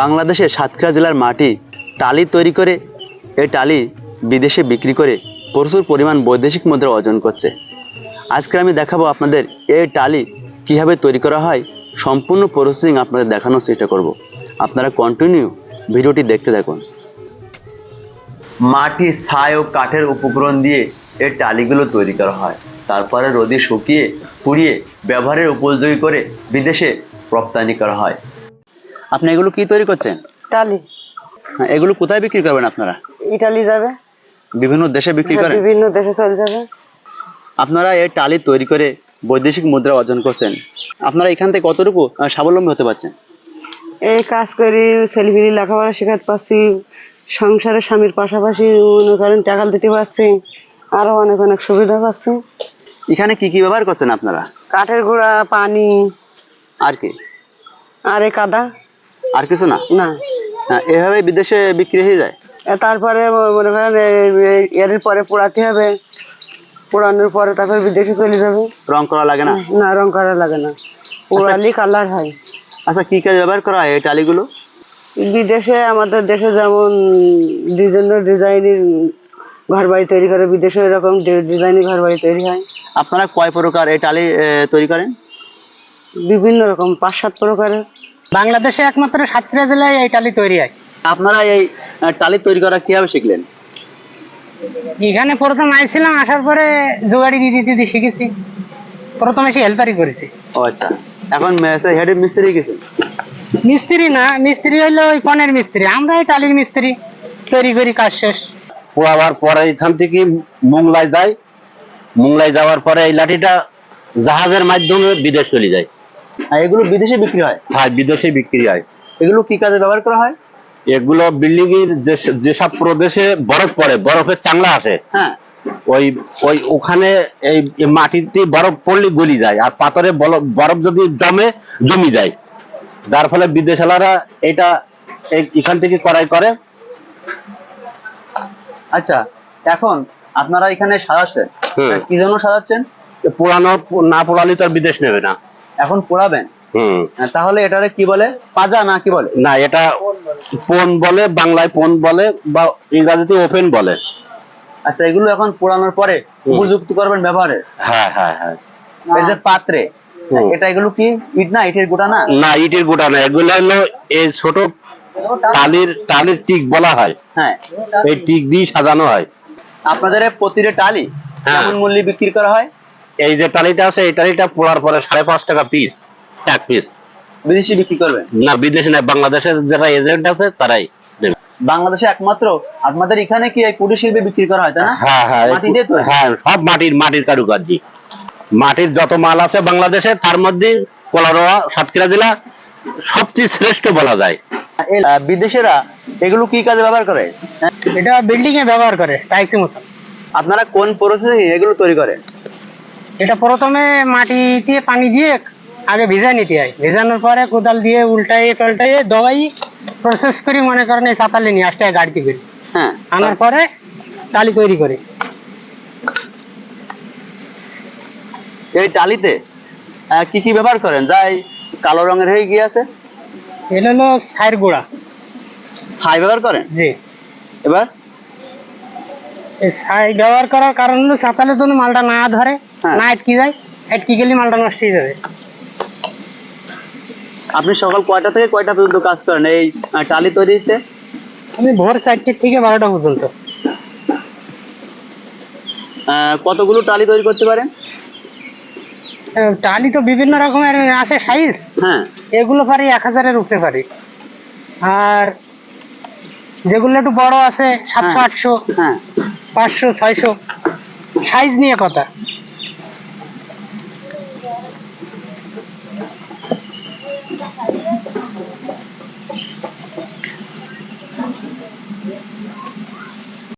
বাংলাদেশের সাতক্ষীরা জেলার মাটি টালি তৈরি করে এই টালি বিদেশে বিক্রি করে প্রচুর পরিমাণ বৈদেশিক মুদ্রা অর্জন করছে। আজকে আমি দেখাবো আপনাদের এই টালি কীভাবে তৈরি করা হয়, সম্পূর্ণ প্রসেসিং আপনাদের দেখানোর চেষ্টা করব। আপনারা কন্টিনিউ ভিডিওটি দেখতে থাকুন। মাটি, ছাই ও কাঠের উপকরণ দিয়ে এই টালিগুলো তৈরি করা হয়। তারপরে রোদে শুকিয়ে, পুড়িয়ে, ব্যবহারের উপযোগী করে বিদেশে রপ্তানি করা হয়। আপনি এগুলো কি তৈরি করছেন? টালি। হ্যাঁ, এগুলো কোথায় বিক্রি করবেন আপনারা? ইটালি যাবে। বিভিন্ন দেশে বিক্রি করেন? বিভিন্ন দেশে চলে যাবে। আপনারা এই টালি তৈরি করে বৈদেশিক মুদ্রা অর্জন করছেন। আপনারা এখান থেকে কতটুকু স্বাবলম্বী হতে পারছেন? এই কাজ করি ছেলেপিলি লেখাপড়া শেখাতে পারছি সংসারে স্বামীর পাশাপাশি মনে করেন টাকা দিতে পারছি আরও অনেক অনেক সুবিধা পাচ্ছি। এখানে কি কি ব্যবহার করছেন আপনারা? কাঠের গুঁড়া পানি। আর কি? আর এই কাদা। আর কিছু না? না। হ্যাঁ, এভাবে বিদেশে বিক্রি হয়ে যায়? তারপরে মনে করেন এর পরে পোড়াতে হবে। পোড়ানোর পরে তারপর বিদেশে চলে যাবে। রং করা লাগে না? না রং করা লাগে না। পোড়ালি কালার হয়। আচ্ছা কি কাজ ব্যবহার করা হয় এই টালিগুলো? বিদেশে আমাদের দেশে যেমন ডিজাইনের ডিজাইনের ঘর বাড়ি তৈরি করে বিদেশে এরকম ডিজাইনের ঘর বাড়ি তৈরি হয়। আপনারা কয় প্রকার এই টালি তৈরি করেন? বিভিন্ন রকম পাঁচ সাত প্রকারের। বাংলাদেশে একমাত্র সাতক্ষীরা জেলায় এই টালি তৈরি হয়। আপনারা এই টালি তৈরি করা কীভাবে শিখলেন? এখানে প্রথম আইছিলাম আসার পরে জোগাড়ি দিদি দিদি শিখেছি। প্রথমে সে হেল্পারি করেছি। ও আচ্ছা। এখন হেড মিস্ত্রি গেছেন? মিস্ত্রি না মিস্ত্রি হইল ওই পনেরো মিস্ত্রি। আমরা এই টালির মিস্ত্রি তৈরি করি কাজ শেষ। পোড়াবার পরে এখান থেকে মোংলায় যায়। মোংলায় যাওয়ার পরে এই লাঠিটা জাহাজের মাধ্যমে বিদেশ চলে যায়। এগুলো বিদেশে বিক্রি হয়? হয় বিদেশে বিক্রি হয়। এগুলো কি কাজে ব্যবহার করা হয়? এগুলো বিল্ডিং এর যেসব প্রদেশে বরফ পড়ে বরফের চাংলা আছে। হ্যাঁ। ওই ওই ওখানে এই মাটিতে বরফ পড়লে গলি যায় আর পাথরে বরফ যদি জমে জমি যায়। যার ফলে বিদেশালারা এটা এখান থেকে করাই করে। আচ্ছা এখন আপনারা এখানে সাজাচ্ছেন। কি জন্য সাজাচ্ছেন? পুরানো না পোড়ালে তো আর বিদেশ নেবে না। এখন পোড়াবেন? তাহলে এটারে কি বলে? পাজা না কি বলে? না এটা পোন বলে বাংলায় পোন বলে বা ইংরাজিতে ওপেন বলে। আচ্ছা এগুলো এখন পোড়ানোর পরে উপযুক্ত করবেন ব্যবহারে? হ্যাঁ হ্যাঁ হ্যাঁ। এই যে পাত্রে। এটা এগুলো কি ইট না ইটের গোটা না? না ইটের গোটা না এগুলো হলো এই ছোট টালির টালির টিক বলা হয়। হ্যাঁ। এই টিক দিয়ে সাজানো হয়। আপনাদের প্রতিটা টালি হ্যাঁ। কেমন মূল্যে বিক্রি করা হয়? এই যে টালিটা আছে এই টালিটা পোড়ার পরে সাড়ে পাঁচ টাকা পিস এক পিস বিদেশি বিক্রি করবেন? না বিদেশে না বাংলাদেশের যারা এজেন্ট আছে তারাই নেবে বাংলাদেশে একমাত্র আপনাদের এখানে কি এই কুটির শিল্পে বিক্রি করা হয় তাই না? হ্যাঁ হ্যাঁ মাটি দিয়ে তৈরি? হ্যাঁ সব মাটির মাটির কারুকার্য। মাটির যত মাল আছে বাংলাদেশে তার মধ্যে কলারোয়া সাতক্ষীরা জেলা সবচেয়ে শ্রেষ্ঠ বলা যায়। বিদেশেরা এগুলো কি কাজে ব্যবহার করে? এটা বিল্ডিং এ ব্যবহার করে টাইসি মতো। আপনারা কোন প্রসেসে এগুলো তৈরি করেন এটা প্রথমে মাটি দিয়ে পানি দিয়ে আগে ভিজা নিতে হয়। ভেজানোর পরে কোদাল দিয়ে উল্টাইয়ে পাল্টাইয়ে দবাই প্রসেস করি মনে করেন এই চাতালে নিয়ে আসতে হয় গাড়িতে করি। হ্যাঁ আনার পরে টালি তৈরি করি। এই টালিতে কি কি ব্যবহার করেন? যাই কালো রঙের হয়ে গিয়ে আছে? এটা হলো সাইর গুঁড়া। ছাই ব্যবহার করেন? জি। এবার? এই ছাই ব্যবহার করার কারণ হলো চাতালের জন্য মালটা না ধরে। না আটকে যায় আটকে গেলে মালটা নষ্ট হয়ে যাবে। আপনি সকাল কয়টা থেকে কয়টা পর্যন্ত কাজ করেন? এই টালি তৈরিতে? আমি ভোর চারটে থেকে বারোটা পর্যন্ত। কতগুলো টালি তৈরি করতে পারেন? টালি তো বিভিন্ন রকমের আছে সাইজ হ্যাঁ। এগুলো পারি এক হাজারের উপরে পারি। আর যেগুলো একটু বড় আছে সাতশো হ্যাঁ। আটশো হ্যাঁ। পাঁচশো ছয়শো সাইজ নিয়ে কথা।